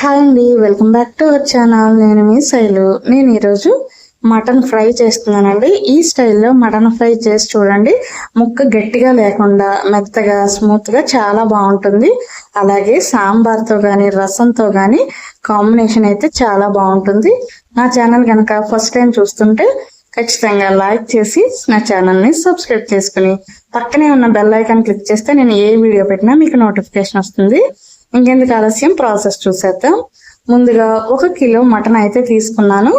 Hi అండి welcome back to our channel నేను మీ శైలు. నేను ఈరోజు మటన్ ఫ్రై చేస్తున్నానండి. ఈ స్టైల్లో మటన్ ఫ్రై చేసి చూడండి. ముక్క గట్టిగా లేకుండా మెత్తగా స్మూత్గా చాలా బాగుంటుంది. అలాగే సాంబార్తో కానీ రసంతో కానీ కాంబినేషన్ అయితే చాలా బాగుంటుంది. నా ఛానల్ కనుక ఫస్ట్ టైం చూస్తుంటే ఖచ్చితంగా లైక్ చేసి నా ఛానల్ని సబ్స్క్రైబ్ చేసుకుని పక్కనే ఉన్న బెల్ ఐకాన్ క్లిక్ చేస్తే నేను ఏ వీడియో పెట్టినా మీకు నోటిఫికేషన్ వస్తుంది. ఇంకెందుకు ఆలస్యం? ప్రాసెస్ చూసేద్దాం. ముందుగా ఒక కిలో మటన్ అయితే తీసుకున్నాను.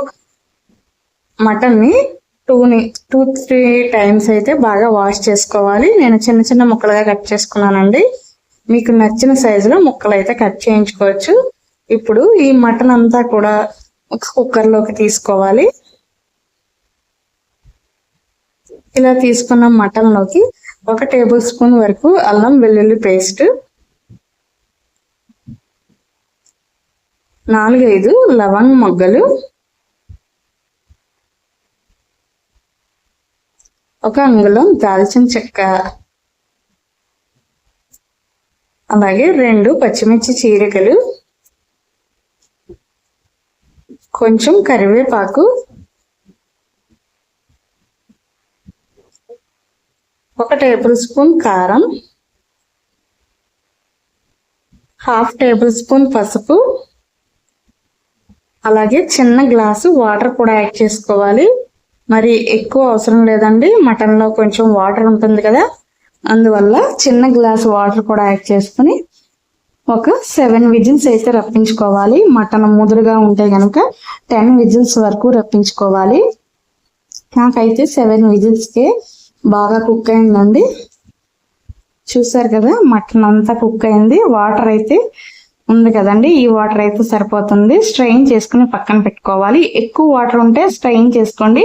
మటన్ని టూని టూ త్రీ టైమ్స్ అయితే బాగా వాష్ చేసుకోవాలి. నేను చిన్న చిన్న ముక్కలుగా కట్ చేసుకున్నానండి. మీకు నచ్చిన సైజులో ముక్కలు అయితే కట్ చేయించుకోవచ్చు. ఇప్పుడు ఈ మటన్ అంతా కూడా ఒక కుక్కర్లోకి తీసుకోవాలి. ఇలా తీసుకున్న మటన్లోకి ఒక టేబుల్ స్పూన్ వరకు అల్లం వెల్లుల్లి పేస్ట్ నాలుగైదు లవంగ్ మొగ్గలు. ఒక అంగుళం దాల్చిన చెక్క. అలాగే రెండు పచ్చిమిర్చి చీరికలు. కొంచెం కరివేపాకు. ఒక టేబుల్ స్పూన్ కారం. హాఫ్ టేబుల్ స్పూన్ పసుపు. అలాగే చిన్న గ్లాసు వాటర్ కూడా యాడ్ చేసుకోవాలి. మరి ఎక్కువ అవసరం లేదండి. మటన్లో కొంచెం వాటర్ ఉంటుంది కదా. అందువల్ల చిన్న గ్లాస్ వాటర్ కూడా యాడ్ చేసుకుని ఒక సెవెన్ విజిల్స్ అయితే రప్పించుకోవాలి. మటన్ ముదురుగా ఉంటే కనుక టెన్ విజిల్స్ వరకు రప్పించుకోవాలి. నాకైతే సెవెన్ విజిల్స్కే బాగా కుక్ అయిందండి. చూసారు కదా మటన్ అంతా కుక్ అయింది. వాటర్ అయితే ఉంది కదండి. ఈ వాటర్ అయితే సరిపోతుంది. స్ట్రెయిన్ చేసుకుని పక్కన పెట్టుకోవాలి. ఎక్కువ వాటర్ ఉంటే స్ట్రెయిన్ చేసుకోండి.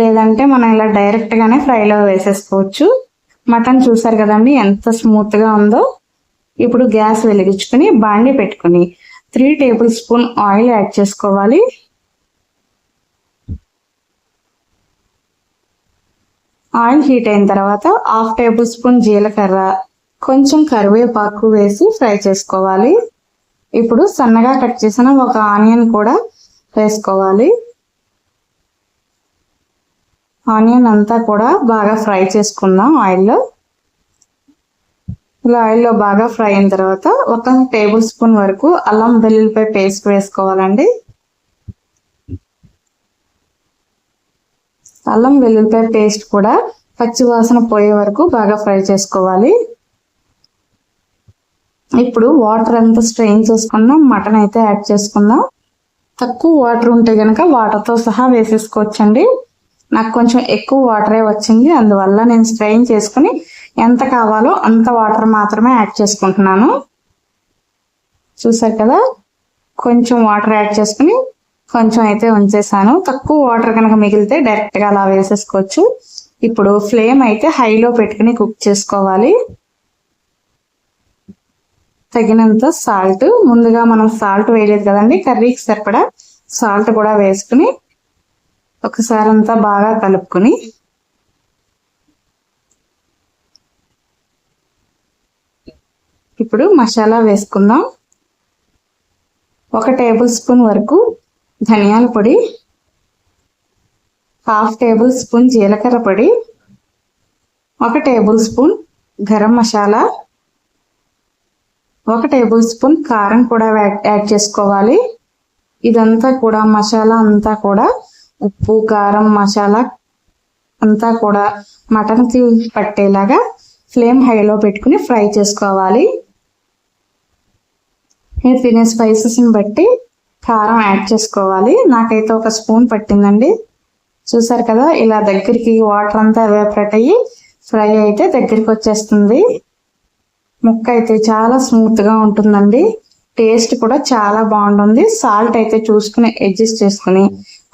లేదంటే మనం ఇలా డైరెక్ట్ గానే ఫ్రైలో వేసేసుకోవచ్చు. మటన్ చూసారు కదండి ఎంత స్మూత్గా ఉందో. ఇప్పుడు గ్యాస్ వెలిగించుకుని బాండి పెట్టుకుని three table spoon oil add చేసుకోవాలి. ఆయిల్ హీట్ అయిన తర్వాత హాఫ్ టేబుల్ స్పూన్ జీలకర్ర కొంచెం కరివేపాకు వేసి ఫ్రై చేసుకోవాలి. ఇప్పుడు సన్నగా కట్ చేసిన ఒక ఆనియన్ కూడా వేసుకోవాలి. ఆనియన్ అంతా కూడా బాగా ఫ్రై చేసుకుందాం ఆయిల్లో. ఇలా ఆయిల్లో బాగా ఫ్రై అయిన తర్వాత ఒక టేబుల్ స్పూన్ వరకు అల్లం వెల్లుల్లిపై పేస్ట్ వేసుకోవాలండి. అల్లం వెల్లుల్లిపాయ పేస్ట్ కూడా పచ్చి వాసన పోయే వరకు బాగా ఫ్రై చేసుకోవాలి. ఇప్పుడు వాటర్ అంతా స్ట్రెయిన్ చేసుకుందాం మటన్ అయితే యాడ్ చేసుకుందాం. తక్కువ వాటర్ ఉంటే కనుక వాటర్తో సహా వేసేసుకోవచ్చండి. నాకు కొంచెం ఎక్కువ వాటరే వచ్చింది. అందువల్ల నేను స్ట్రెయిన్ చేసుకుని ఎంత కావాలో అంత వాటర్ మాత్రమే యాడ్ చేసుకుంటున్నాను. చూసారు కదా? కొంచెం వాటర్ యాడ్ చేసుకుని కొంచెం అయితే ఉంచేసాను. తక్కువ వాటర్ కనుక మిగిలితే డైరెక్ట్గా అలా వేసేసుకోవచ్చు. ఇప్పుడు ఫ్లేమ్ అయితే హైలో పెట్టుకుని కుక్ చేసుకోవాలి. తగినంత సాల్ట్. ముందుగా మనం సాల్ట్ వేయలేదు కదండి కర్రీకి సరిపడా సాల్ట్ కూడా వేసుకుని ఒకసారి అంతా బాగా కలుపుకొని ఇప్పుడు మసాలా వేసుకుందాం. ఒక టేబుల్ స్పూన్ వరకు ధనియాల పొడి హాఫ్ టేబుల్ స్పూన్ జీలకర్ర పొడి ఒక టేబుల్ స్పూన్ గరం మసాలా ఒక టేబుల్ స్పూన్ కారం కూడా యాడ్ చేసుకోవాలి. ఇదంతా కూడా మసాలా అంతా కూడా ఉప్పు కారం మసాలా అంతా కూడా మటన్కి పట్టేలాగా ఫ్లేమ్ హైలో పెట్టుకుని ఫ్రై చేసుకోవాలి. మీరు తినే స్పైసెస్ని బట్టి కారం యాడ్ చేసుకోవాలి. నాకైతే ఒక స్పూన్ పట్టిందండి. చూసారు కదా ఇలా దగ్గరికి వాటర్ అంతా ఎవాపరేట్ అయ్యి ఫ్రై అయితే దగ్గరికి వచ్చేస్తుంది. ముక్క అయితే చాలా స్మూత్గా ఉంటుందండి. టేస్ట్ కూడా చాలా బాగుంటుంది. సాల్ట్ అయితే చూసుకుని అడ్జస్ట్ చేసుకుని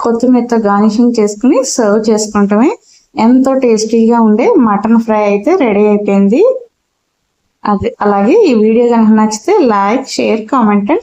కొత్తిమీరతో గార్నిషింగ్ చేసుకుని సర్వ్ చేసుకుంటమే ఎంతో టేస్టీగా ఉండే మటన్ ఫ్రై అయితే రెడీ అయిపోయింది. అది అలాగే ఈ వీడియో కనుక నచ్చితే లైక్ షేర్ కామెంట్ అండ్